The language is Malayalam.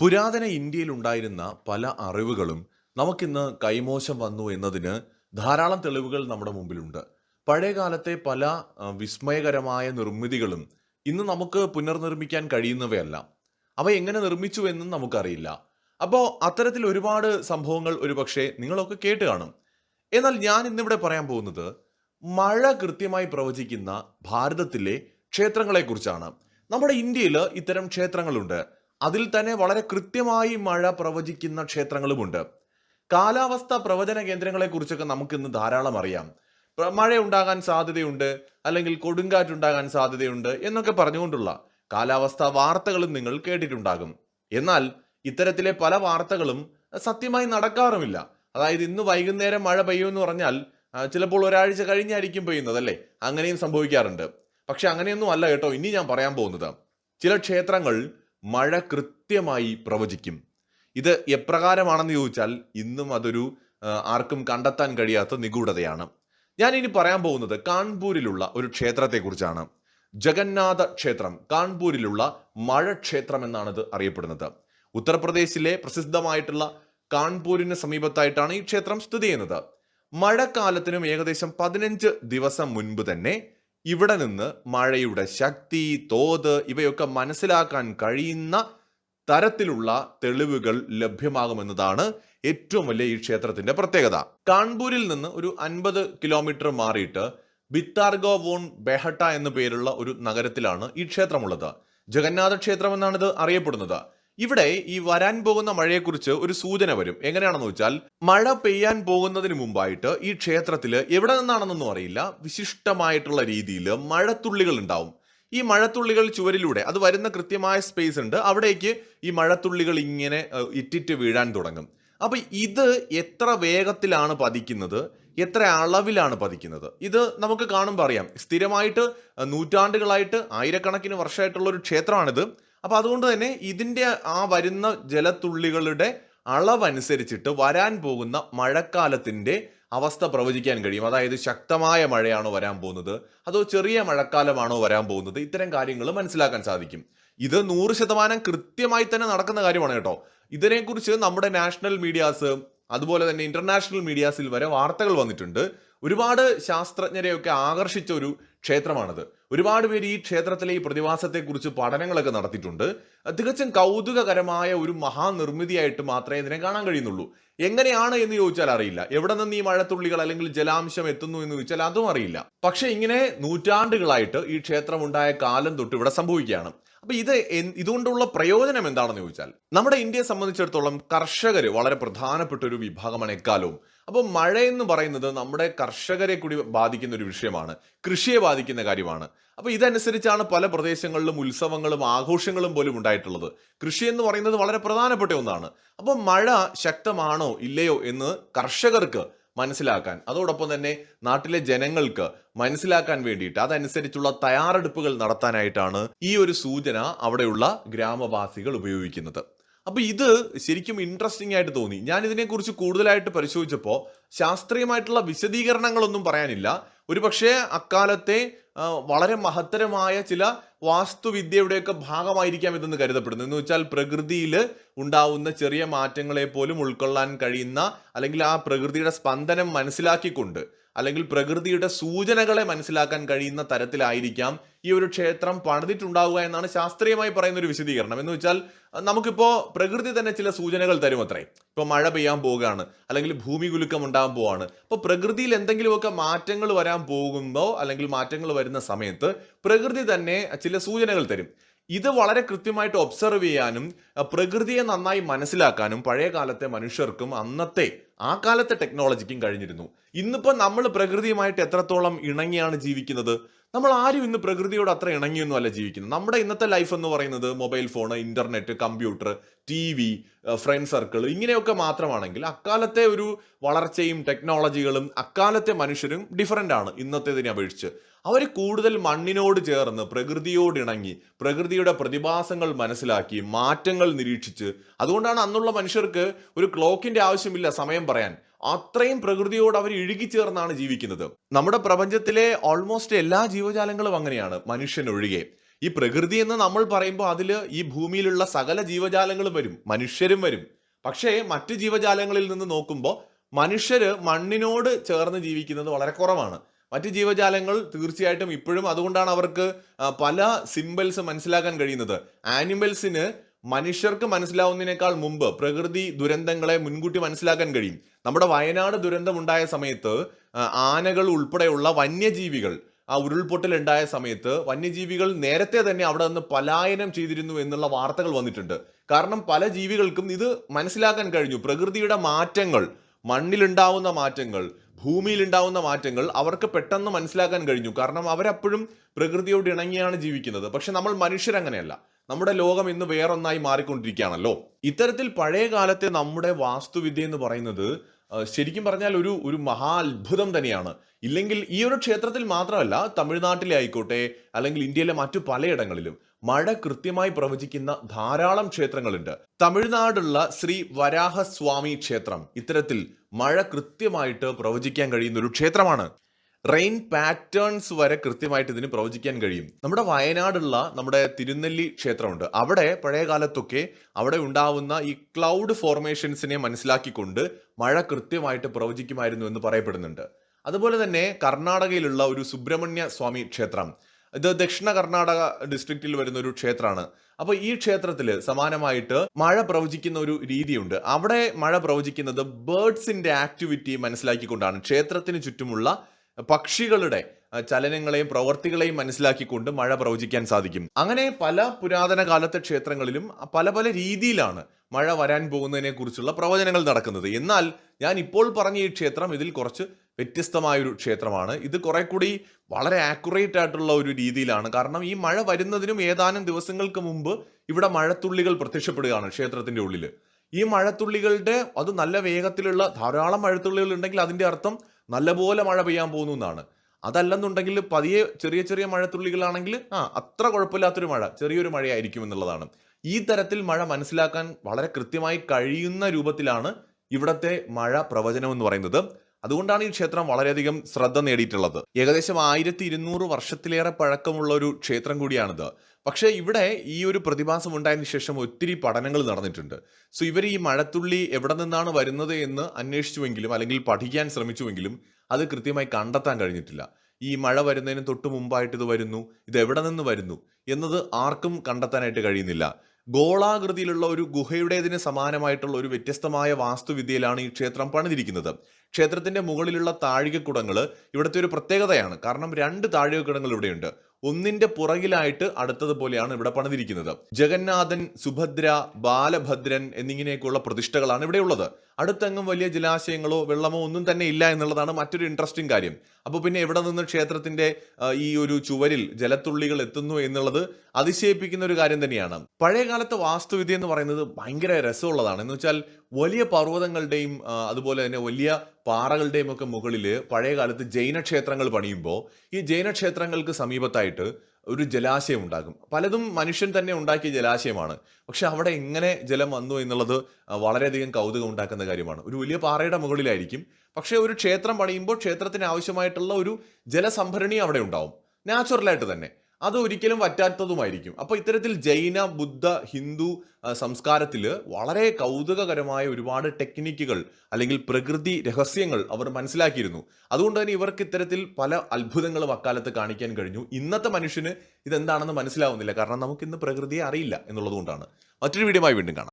പുരാതന ഇന്ത്യയിൽ ഉണ്ടായിരുന്ന പല അറിവുകളും നമുക്കിന്ന് കൈമോശം വന്നു എന്നതിന് ധാരാളം തെളിവുകൾ നമ്മുടെ മുമ്പിലുണ്ട്. പഴയകാലത്തെ പല വിസ്മയകരമായ നിർമ്മിതികളും ഇന്ന് നമുക്ക് പുനർനിർമ്മിക്കാൻ കഴിയുന്നവയല്ല. അവ എങ്ങനെ നിർമ്മിച്ചു എന്നും നമുക്കറിയില്ല. അപ്പോൾ അത്തരത്തിൽ ഒരുപാട് സംഭവങ്ങൾ ഒരുപക്ഷെ നിങ്ങളൊക്കെ കേട്ട് കാണും. എന്നാൽ ഞാൻ ഇന്നിവിടെ പറയാൻ പോകുന്നത് മഴ കൃത്യമായി പ്രവചിക്കുന്ന ഭാരതത്തിലെ ക്ഷേത്രങ്ങളെക്കുറിച്ചാണ്. നമ്മുടെ ഇന്ത്യയിൽ ഇത്തരം ക്ഷേത്രങ്ങളുണ്ട്. അതിൽ തന്നെ വളരെ കൃത്യമായി മഴ പ്രവചിക്കുന്ന ക്ഷേത്രങ്ങളുമുണ്ട്. കാലാവസ്ഥ പ്രവചന കേന്ദ്രങ്ങളെ കുറിച്ചൊക്കെ നമുക്കിന്ന് ധാരാളം അറിയാം. മഴ ഉണ്ടാകാൻ സാധ്യതയുണ്ട് അല്ലെങ്കിൽ കൊടുങ്കാറ്റുണ്ടാകാൻ സാധ്യതയുണ്ട് എന്നൊക്കെ പറഞ്ഞുകൊണ്ടുള്ള കാലാവസ്ഥ വാർത്തകളും നിങ്ങൾ കേട്ടിട്ടുണ്ടാകും. എന്നാൽ ഇത്തരത്തിലെ പല വാർത്തകളും സത്യമായി നടക്കാറുമില്ല. അതായത് ഇന്ന് വൈകുന്നേരം മഴ പെയ്യുമെന്ന് പറഞ്ഞാൽ ചിലപ്പോൾ ഒരാഴ്ച കഴിഞ്ഞായിരിക്കും പെയ്യുന്നത് അല്ലേ? അങ്ങനെയും സംഭവിക്കാറുണ്ട്. പക്ഷെ അങ്ങനെയൊന്നും അല്ല കേട്ടോ ഇനി ഞാൻ പറയാൻ പോകുന്നത്. ചില ക്ഷേത്രങ്ങൾ മഴ കൃത്യമായി പ്രവചിക്കും. ഇത് എപ്രകാരമാണെന്ന് ചോദിച്ചാൽ ഇന്നും അതൊരു ആർക്കും കണ്ടെത്താൻ കഴിയാത്ത നിഗൂഢതയാണ്. ഞാൻ ഇനി പറയാൻ പോകുന്നത് കാൺപൂരിലുള്ള ഒരു ക്ഷേത്രത്തെക്കുറിച്ചാണ്. ജഗന്നാഥ ക്ഷേത്രം കാൺപൂരിലുള്ള മഴ ക്ഷേത്രം എന്നാണ് അറിയപ്പെടുന്നത്. ഉത്തർപ്രദേശിലെ പ്രസിദ്ധമായിട്ടുള്ള കാൺപൂരിന് സമീപത്തായിട്ടാണ് ഈ ക്ഷേത്രം സ്ഥിതി ചെയ്യുന്നത്. മഴക്കാലത്തിനും ഏകദേശം പതിനഞ്ച് ദിവസം മുൻപ് തന്നെ ഇവിടെ നിന്ന് മഴയുടെ ശക്തി തോത് ഇവയൊക്കെ മനസ്സിലാക്കാൻ കഴിയുന്ന തരത്തിലുള്ള തെളിവുകൾ ലഭ്യമാകുമെന്നതാണ് ഏറ്റവും വലിയ ഈ ക്ഷേത്രത്തിന്റെ പ്രത്യേകത. കാൺപൂരിൽ നിന്ന് ഒരു അൻപത് കിലോമീറ്റർ മാറിയിട്ട് ബിത്താർഗോ വോൺ ബെഹട്ട എന്നു പേരുള്ള ഒരു നഗരത്തിലാണ് ഈ ക്ഷേത്രമുള്ളത്. ജഗന്നാഥ ക്ഷേത്രം എന്നാണ് ഇത് അറിയപ്പെടുന്നത്. ഇവിടെ ഈ വരാൻ പോകുന്ന മഴയെക്കുറിച്ച് ഒരു സൂചന വരും. എങ്ങനെയാണെന്ന് വെച്ചാൽ മഴ പെയ്യാൻ പോകുന്നതിന് മുമ്പായിട്ട് ഈ ക്ഷേത്രത്തിൽ എവിടെ നിന്നാണെന്നൊന്നും അറിയില്ല. വിശിഷ്ടമായിട്ടുള്ള രീതിയിൽ മഴത്തുള്ളികൾ ഉണ്ടാവും. ഈ മഴത്തുള്ളികൾ ചുവരിലൂടെ അത് വരുന്ന കൃത്യമായ സ്പേസ് ഉണ്ട്. അവിടേക്ക് ഈ മഴത്തുള്ളികൾ ഇങ്ങനെ ഇറ്റിറ്റ് വീഴാൻ തുടങ്ങും. അപ്പൊ ഇത് എത്ര വേഗത്തിലാണ് പതിക്കുന്നത്? എത്ര അളവിലാണ് പതിക്കുന്നത്? ഇത് നമുക്ക് കാണുമ്പോൾ അറിയാം. സ്ഥിരമായിട്ട് നൂറ്റാണ്ടുകളായിട്ട് ആയിരക്കണക്കിന് വർഷമായിട്ടുള്ള ഒരു ക്ഷേത്രമാണിത്. അപ്പൊ അതുകൊണ്ട് തന്നെ ഇതിന്റെ ആ വരുന്ന ജലത്തുള്ളികളുടെ അളവനുസരിച്ചിട്ട് വരാൻ പോകുന്ന മഴക്കാലത്തിന്റെ അവസ്ഥ പ്രവചിക്കാൻ കഴിയും. അതായത് ശക്തമായ മഴയാണോ വരാൻ പോകുന്നത്? അതോ ചെറിയ മഴക്കാലമാണോ വരാൻ പോകുന്നത്? ഇത്തരം കാര്യങ്ങൾ മനസ്സിലാക്കാൻ സാധിക്കും. ഇത് നൂറ് ശതമാനം കൃത്യമായി തന്നെ നടക്കുന്ന കാര്യമാണ് കേട്ടോ. ഇതിനെക്കുറിച്ച് നമ്മുടെ നാഷണൽ മീഡിയാസ് അതുപോലെ തന്നെ ഇന്റർനാഷണൽ മീഡിയാസിൽ വരെ വാർത്തകൾ വന്നിട്ടുണ്ട്. ഒരുപാട് ശാസ്ത്രജ്ഞരെയൊക്കെ ആകർഷിച്ച ഒരു ക്ഷേത്രമാണിത്. ഒരുപാട് പേര് ഈ ക്ഷേത്രത്തിലെ ഈ പ്രതിഭാസത്തെക്കുറിച്ച് പഠനങ്ങളൊക്കെ നടത്തിയിട്ടുണ്ട്. തികച്ചും കൗതുകകരമായ ഒരു മഹാനിർമ്മിതിയായിട്ട് മാത്രമേ ഇതിനെ കാണാൻ കഴിയുന്നുള്ളൂ. എങ്ങനെയാണ് എന്ന് ചോദിച്ചാൽ അറിയില്ല. എവിടെ നിന്ന് ഈ മഴത്തുള്ളികൾ അല്ലെങ്കിൽ ജലാംശം എത്തുന്നു എന്ന് ചോദിച്ചാൽ അതും അറിയില്ല. പക്ഷെ ഇങ്ങനെ നൂറ്റാണ്ടുകളായിട്ട് ഈ ക്ഷേത്രം ഉണ്ടായ കാലം തൊട്ട് ഇവിടെ സംഭവിക്കുകയാണ്. അപ്പൊ ഇത് ഇതുകൊണ്ടുള്ള പ്രയോജനം എന്താണെന്ന് ചോദിച്ചാൽ നമ്മുടെ ഇന്ത്യയെ സംബന്ധിച്ചിടത്തോളം കർഷകർ വളരെ പ്രധാനപ്പെട്ട ഒരു വിഭാഗമാണ് എക്കാലവും. അപ്പോൾ മഴ എന്ന് പറയുന്നത് നമ്മുടെ കർഷകരെ കൂടി ബാധിക്കുന്ന ഒരു വിഷയമാണ്. കൃഷിയെ ബാധിക്കുന്ന കാര്യമാണ്. അപ്പോൾ ഇതനുസരിച്ചാണ് പല പ്രദേശങ്ങളിലും ഉത്സവങ്ങളും ആഘോഷങ്ങളും പോലും ഉണ്ടായിട്ടുള്ളത്. കൃഷി എന്ന് പറയുന്നത് വളരെ പ്രധാനപ്പെട്ട ഒന്നാണ്. അപ്പോൾ മഴ ശക്തമാണോ ഇല്ലയോ എന്ന് കർഷകർക്ക് മനസ്സിലാക്കാൻ അതോടൊപ്പം തന്നെ നാട്ടിലെ ജനങ്ങൾക്ക് മനസ്സിലാക്കാൻ വേണ്ടിയിട്ട് അതനുസരിച്ചുള്ള തയ്യാറെടുപ്പുകൾ നടത്താനായിട്ടാണ് ഈ ഒരു സൂചന അവിടെയുള്ള ഗ്രാമവാസികൾ ഉപയോഗിക്കുന്നത്. അപ്പൊ ഇത് ശരിക്കും ഇൻട്രസ്റ്റിംഗ് ആയിട്ട് തോന്നി. ഞാൻ ഇതിനെക്കുറിച്ച് കൂടുതലായിട്ട് പരിശോധിച്ചപ്പോൾ ശാസ്ത്രീയമായിട്ടുള്ള വിശദീകരണങ്ങളൊന്നും പറയാനില്ല. ഒരു പക്ഷേ അക്കാലത്തെ വളരെ മഹത്തരമായ ചില വാസ്തുവിദ്യയുടെയൊക്കെ ഭാഗമായിരിക്കാം ഇതെന്ന് കരുതപ്പെടുന്നു. എന്ന് വെച്ചാൽ പ്രകൃതിയിൽ ഉണ്ടാവുന്ന ചെറിയ മാറ്റങ്ങളെ പോലും ഉൾക്കൊള്ളാൻ കഴിയുന്ന അല്ലെങ്കിൽ ആ പ്രകൃതിയുടെ സ്പന്ദനം മനസ്സിലാക്കിക്കൊണ്ട് അല്ലെങ്കിൽ പ്രകൃതിയുടെ സൂചനകളെ മനസ്സിലാക്കാൻ കഴിയുന്ന തരത്തിലായിരിക്കാം ഈ ഒരു ക്ഷേത്രം പണിതിട്ടുണ്ടാവുക എന്നാണ് ശാസ്ത്രീയമായി പറയുന്ന ഒരു വിശദീകരണം. എന്ന് വെച്ചാൽ നമുക്കിപ്പോൾ നമുക്കിപ്പോ പ്രകൃതി തന്നെ ചില സൂചനകൾ തരും അത്രേ ഇപ്പൊ മഴ പെയ്യാൻ പോവുകയാണ് അല്ലെങ്കിൽ ഭൂമി കുലുക്കം ഉണ്ടാകാൻ പോവാണ് അപ്പൊ പ്രകൃതിയിൽ എന്തെങ്കിലുമൊക്കെ മാറ്റങ്ങൾ വരാൻ പോകുമ്പോൾ അല്ലെങ്കിൽ മാറ്റങ്ങൾ വരുന്ന സമയത്ത് പ്രകൃതി തന്നെ ചില സൂചനകൾ തരും. ഇത് വളരെ കൃത്യമായിട്ട് ഒബ്സർവ് ചെയ്യാനും പ്രകൃതിയെ നന്നായി മനസ്സിലാക്കാനും പഴയ കാലത്തെ മനുഷ്യർക്കും അന്നത്തെ ആ കാലത്തെ ടെക്നോളജിക്കും കഴിഞ്ഞിരുന്നു. ഇന്നിപ്പോ നമ്മൾ പ്രകൃതിയുമായിട്ട് എത്രത്തോളം ഇണങ്ങിയാണ് ജീവിക്കുന്നത്? നമ്മൾ ആരും ഇന്ന് പ്രകൃതിയോട് അത്ര ഇണങ്ങിയൊന്നും അല്ല ജീവിക്കുന്നത്. നമ്മുടെ ഇന്നത്തെ ലൈഫ് എന്ന് പറയുന്നത് mobile phone internet computer T V friend circle ഇങ്ങനെയൊക്കെ മാത്രമാണെങ്കിൽ അക്കാലത്തെ ഒരു വളർച്ചയും ടെക്നോളജികളും അക്കാലത്തെ മനുഷ്യരും ഡിഫറന്റ് ആണ് ഇന്നത്തേതിനെ അപേക്ഷിച്ച്. അവർ കൂടുതൽ മണ്ണിനോട് ചേർന്ന് പ്രകൃതിയോട് ഇണങ്ങി പ്രകൃതിയുടെ പ്രതിഭാസങ്ങൾ മനസ്സിലാക്കി മാറ്റങ്ങൾ നിരീക്ഷിച്ച് അതുകൊണ്ടാണ് അന്നുള്ള മനുഷ്യർക്ക് ഒരു ക്ലോക്കിന്റെ ആവശ്യമില്ല സമയം പറയാൻ. അത്രയും പ്രകൃതിയോട് അവർ ഇഴുകിച്ചേർന്നാണ് ജീവിക്കുന്നത്. നമ്മുടെ പ്രപഞ്ചത്തിലെ ഓൾമോസ്റ്റ് എല്ലാ ജീവജാലങ്ങളും അങ്ങനെയാണ് മനുഷ്യൻ ഒഴികെ ഈ പ്രകൃതി എന്ന് നമ്മൾ പറയുമ്പോൾ അതിൽ ഈ ഭൂമിയിലുള്ള സകല ജീവജാലങ്ങളും വരും മനുഷ്യരും വരും. പക്ഷേ മറ്റ് ജീവജാലങ്ങളിൽ നിന്ന് നോക്കുമ്പോൾ മനുഷ്യര് മണ്ണിനോട് ചേർന്ന് ജീവിക്കുന്നത് വളരെ കുറവാണ്. മറ്റ് ജീവജാലങ്ങൾ തീർച്ചയായിട്ടും ഇപ്പോഴും അതുകൊണ്ടാണ് അവർക്ക് പല സിമ്പിൾസ് മനസ്സിലാക്കാൻ കഴിയുന്നത്. ആനിമൽസിന് മനുഷ്യർക്ക് മനസ്സിലാവുന്നതിനേക്കാൾ മുമ്പ് പ്രകൃതി ദുരന്തങ്ങളെ മുൻകൂട്ടി മനസ്സിലാക്കാൻ കഴിയും. നമ്മുടെ വയനാട് ദുരന്തമുണ്ടായ സമയത്ത് ആനകൾ ഉൾപ്പെടെയുള്ള വന്യജീവികൾ ആ ഉരുൾപൊട്ടൽ ഉണ്ടായ സമയത്ത് വന്യജീവികൾ നേരത്തെ തന്നെ അവിടെ നിന്ന് പലായനം ചെയ്തിരുന്നു എന്നുള്ള വാർത്തകൾ വന്നിട്ടുണ്ട്. കാരണം പല ജീവികൾക്കും ഇത് മനസ്സിലാക്കാൻ കഴിഞ്ഞു. പ്രകൃതിയുടെ മാറ്റങ്ങൾ മണ്ണിലുണ്ടാവുന്ന മാറ്റങ്ങൾ ഭൂമിയിലുണ്ടാവുന്ന മാറ്റങ്ങൾ അവർക്ക് പെട്ടെന്ന് മനസ്സിലാക്കാൻ കഴിഞ്ഞു. കാരണം അവരപ്പോഴും പ്രകൃതിയോട് ഇണങ്ങിയാണ് ജീവിക്കുന്നത്. പക്ഷെ നമ്മൾ മനുഷ്യരങ്ങനെയല്ല. നമ്മുടെ ലോകം ഇന്ന് വേറൊന്നായി മാറിക്കൊണ്ടിരിക്കുകയാണല്ലോ. ഇത്തരത്തിൽ പഴയ കാലത്തെ നമ്മുടെ വാസ്തുവിദ്യ എന്ന് പറയുന്നത് ശരിക്കും പറഞ്ഞാൽ ഒരു ഒരു മഹാ അത്ഭുതം തന്നെയാണ്. ഇല്ലെങ്കിൽ ഈ ഒരു ക്ഷേത്രത്തിൽ മാത്രമല്ല തമിഴ്നാട്ടിലെ ആയിക്കോട്ടെ അല്ലെങ്കിൽ ഇന്ത്യയിലെ മറ്റു പലയിടങ്ങളിലും. മഴ കൃത്യമായി പ്രവചിക്കുന്ന ധാരാളം ക്ഷേത്രങ്ങളുണ്ട്. തമിഴ്നാടുള്ള ശ്രീ വരാഹസ്വാമി ക്ഷേത്രം ഇത്തരത്തിൽ മഴ കൃത്യമായിട്ട് പ്രവചിക്കാൻ കഴിയുന്ന ഒരു ക്ഷേത്രമാണ്. റെയിൻ പാറ്റേൺസ് വരെ കൃത്യമായിട്ട് ഇതിന് പ്രവചിക്കാൻ കഴിയും. നമ്മുടെ വയനാടുള്ള നമ്മുടെ തിരുനെല്ലി ക്ഷേത്രമുണ്ട്. അവിടെ പഴയ കാലത്തൊക്കെ അവിടെ ഉണ്ടാവുന്ന ഈ ക്ലൗഡ് ഫോർമേഷൻസിനെ മനസ്സിലാക്കിക്കൊണ്ട് മഴ കൃത്യമായിട്ട് പ്രവചിക്കുമായിരുന്നു എന്ന് പറയപ്പെടുന്നുണ്ട്. അതുപോലെ തന്നെ കർണാടകയിലുള്ള ഒരു സുബ്രഹ്മണ്യ സ്വാമി ക്ഷേത്രം ഇത് ദക്ഷിണ കർണാടക ഡിസ്ട്രിക്റ്റിൽ വരുന്ന ഒരു ക്ഷേത്രമാണ്. അപ്പോൾ ഈ ക്ഷേത്രത്തിൽ സമാനമായിട്ട് മഴ പ്രവചിക്കുന്ന ഒരു രീതിയുണ്ട്. അവിടെ മഴ പ്രവചിക്കുന്നത് ബേർഡ്സിന്റെ ആക്ടിവിറ്റി മനസ്സിലാക്കിക്കൊണ്ടാണ്. ക്ഷേത്രത്തിന് ചുറ്റുമുള്ള പക്ഷികളുടെ ചലനങ്ങളെയും പ്രവർത്തികളെയും മനസ്സിലാക്കിക്കൊണ്ട് മഴ പ്രവചിക്കാൻ സാധിക്കും. അങ്ങനെ പല പുരാതന കാലത്തെ ക്ഷേത്രങ്ങളിലും പല പല രീതിയിലാണ് മഴ വരാൻ പോകുന്നതിനെ കുറിച്ചുള്ള പ്രവചനങ്ങൾ നടക്കുന്നത്. എന്നാൽ ഞാൻ ഇപ്പോൾ പറഞ്ഞ ഈ ക്ഷേത്രം ഇതിൽ കുറച്ച് വ്യത്യസ്തമായൊരു ക്ഷേത്രമാണ്. ഇത് കുറെ കൂടി വളരെ ആക്യുറേറ്റ് ആയിട്ടുള്ള ഒരു രീതിയിലാണ്. കാരണം ഈ മഴ വരുന്നതിനും ഏതാനും ദിവസങ്ങൾക്ക് മുമ്പ് ഇവിടെ മഴത്തുള്ളികൾ പ്രത്യക്ഷപ്പെടുകയാണ് ക്ഷേത്രത്തിന്റെ ഉള്ളിൽ ഈ മഴത്തുള്ളികളുടെ അത് നല്ല വേഗത്തിലുള്ള ധാരാളം മഴത്തുള്ളികൾ ഉണ്ടെങ്കിൽ അതിന്റെ അർത്ഥം നല്ലപോലെ മഴ പെയ്യാൻ പോകുന്നു എന്നാണ്. അതല്ലെന്നുണ്ടെങ്കിൽ പതിയെ ചെറിയ ചെറിയ മഴത്തുള്ളികളാണെങ്കിൽ ആ അത്ര കുഴപ്പമില്ലാത്തൊരു മഴ ചെറിയൊരു മഴയായിരിക്കും എന്നുള്ളതാണ്. ഈ തരത്തിൽ മഴ മനസ്സിലാക്കാൻ വളരെ കൃത്യമായി കഴിയുന്ന രൂപത്തിലാണ് ഇവിടത്തെ മഴ പ്രവചനം എന്ന് പറയുന്നത്. അതുകൊണ്ടാണ് ഈ ക്ഷേത്രം വളരെയധികം ശ്രദ്ധ നേടിയിട്ടുള്ളത്. ഏകദേശം ആയിരത്തി ഇരുന്നൂറ് വർഷത്തിലേറെ പഴക്കമുള്ള ഒരു ക്ഷേത്രം കൂടിയാണിത്. പക്ഷേ ഇവിടെ ഈ ഒരു പ്രതിഭാസം ഉണ്ടായതിനു ശേഷം ഒത്തിരി പഠനങ്ങൾ നടന്നിട്ടുണ്ട്. സോ ഇവർ ഈ മഴത്തുള്ളി എവിടെ നിന്നാണ് വരുന്നത് എന്ന് അന്വേഷിച്ചുവെങ്കിലും അല്ലെങ്കിൽ പഠിക്കാൻ ശ്രമിച്ചുവെങ്കിലും അത് കൃത്യമായി കണ്ടെത്താൻ കഴിഞ്ഞിട്ടില്ല. ഈ മഴ വരുന്നതിന് തൊട്ട് മുമ്പായിട്ട് ഇത് വരുന്നു ഇത് എവിടെ നിന്ന് വരുന്നു എന്നത് ആർക്കും കണ്ടെത്താനായിട്ട് കഴിയുന്നില്ല. ഗോളാകൃതിയിലുള്ള ഒരു ഗുഹയുടേതിന് സമാനമായിട്ടുള്ള ഒരു വ്യത്യസ്തമായ വാസ്തുവിദ്യയിലാണ് ഈ ക്ഷേത്രം പണിതിരിക്കുന്നത്. ക്ഷേത്രത്തിന്റെ മുകളിലുള്ള താഴികക്കുടങ്ങൾ ഇവിടുത്തെ ഒരു പ്രത്യേകതയാണ്. കാരണം രണ്ട് താഴികക്കുടങ്ങൾ ഇവിടെയുണ്ട്. ഒന്നിന്റെ പുറകിലായിട്ട് അടുത്തതുപോലെയാണ് ഇവിടെ പണിതിരിക്കുന്നത്. ജഗന്നാഥൻ സുഭദ്ര ബാലഭദ്രൻ എന്നിങ്ങനെയൊക്കെയുള്ള പ്രതിഷ്ഠകളാണ് ഇവിടെ ഉള്ളത്. അടുത്തെങ്ങും വലിയ ജലാശയങ്ങളോ വെള്ളമോ ഒന്നും തന്നെ ഇല്ല എന്നുള്ളതാണ് മറ്റൊരു ഇൻട്രസ്റ്റിംഗ് കാര്യം. അപ്പോൾ പിന്നെ എവിടെ നിന്ന് ക്ഷേത്രത്തിന്റെ ഈ ഒരു ചുവരിൽ ജലത്തുള്ളികൾ എത്തുന്നു എന്നുള്ളത് അതിശയിപ്പിക്കുന്ന ഒരു കാര്യം തന്നെയാണ്. പഴയ കാലത്തെ വാസ്തുവിദ്യ എന്ന് പറയുന്നത് ഭയങ്കര രസമുള്ളതാണ്. എന്ന് വെച്ചാൽ വലിയ പർവതങ്ങളുടെയും അതുപോലെ തന്നെ വലിയ പാറകളുടെയും ഒക്കെ മുകളിൽ പഴയ കാലത്ത് ജൈനക്ഷേത്രങ്ങൾ പണിയുമ്പോൾ ഈ ജൈനക്ഷേത്രങ്ങൾക്ക് സമീപത്തായിട്ട് ഒരു ജലാശയം ഉണ്ടാകും. പലതും മനുഷ്യൻ തന്നെ ഉണ്ടാക്കിയ ജലാശയമാണ്. പക്ഷെ അവിടെ എങ്ങനെ ജലം വന്നു എന്നുള്ളത് വളരെയധികം കൗതുകം ഉണ്ടാക്കുന്ന കാര്യമാണ്. ഒരു വലിയ പാറയുടെ മുകളിലായിരിക്കും. പക്ഷെ ഒരു ക്ഷേത്രം പണിയുമ്പോൾ ക്ഷേത്രത്തിന് ആവശ്യമായിട്ടുള്ള ഒരു ജലസംഭരണി അവിടെ ഉണ്ടാവും. നാച്ചുറലായിട്ട് തന്നെ. അത് ഒരിക്കലും വറ്റാത്തതുമായിരിക്കും. അപ്പോൾ ഇത്തരത്തിൽ ജൈന ബുദ്ധ ഹിന്ദു സംസ്കാരത്തിൽ വളരെ കൗതുകകരമായ ഒരുപാട് ടെക്നിക്കുകൾ അല്ലെങ്കിൽ പ്രകൃതി രഹസ്യങ്ങൾ അവർ മനസ്സിലാക്കിയിരുന്നു. അതുകൊണ്ട് തന്നെ ഇവർക്ക് ഇത്തരത്തിൽ പല അത്ഭുതങ്ങളും അക്കാലത്ത് കാണിക്കാൻ കഴിഞ്ഞു. ഇന്നത്തെ മനുഷ്യന് ഇതെന്താണെന്ന് മനസ്സിലാവുന്നില്ല. കാരണം നമുക്ക് ഇന്ന് പ്രകൃതിയെ അറിയില്ല എന്നുള്ളത് മറ്റൊരു വീഡിയോമായി വീണ്ടും കാണാം.